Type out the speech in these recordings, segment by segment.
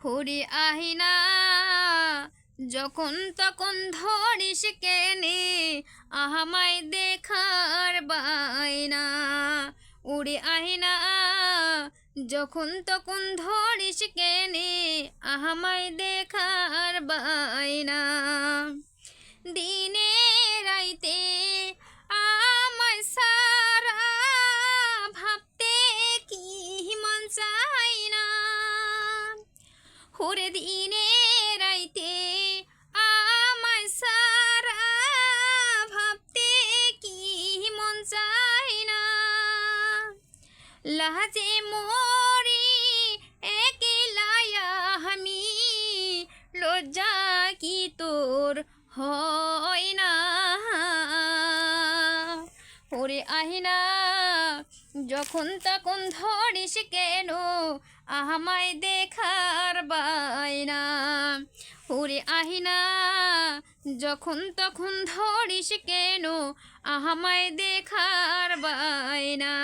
হরি আহিনা, যখন তখন ধরিস কেনে আহামাই দেখার বাইনা উড়ে আহিনা, যখন তখন ধরিস কেনে আহামাই দেখার বাইনা দিনে হরে দিনে রাইতে আমায় সারা ভাবতে কি মন চাই না। লাজে মরি একলায়া আমি, লজ্জা কি তোর হয় না। ওরে আহিনা যখন তখন ধরিস কেন আহামায় দেখার বাইনা ওরে আহিনা যখন তখন ধরিস কেন? আহমায় দেখার বাইনা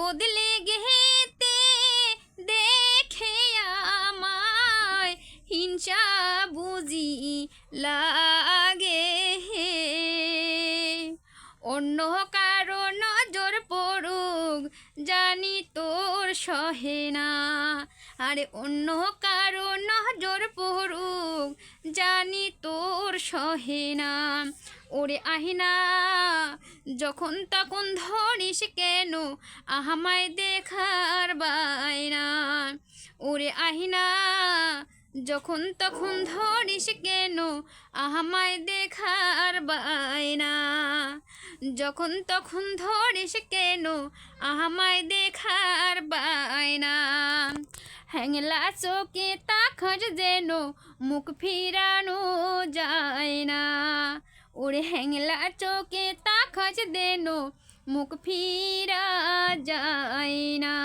বদলে গেতে দেখে আমায় হিংসা বুঝি লাগে অন্য কারও নজর পড়ুক জানি তোর সহে না। আরে অন্য কারও নজর পড়ুক। জানি তোর সহে না। ওরে আহিনা, যখন তখন ধরিস কেন? আহামায় দেখার বাইনা ওরে আহিনা, যখন তখন ধরিস কেন? আহামায় দেখার বাইনা যখন তখন ধরিস কেন? আহামায় দেখার বায়না। হ্যাংলা চোখে তাখর যেন মুখ ফিরানো যায় না। ওরে হ্যাংলা চোখে তাখর যেন মুখ ফিরা যায় না।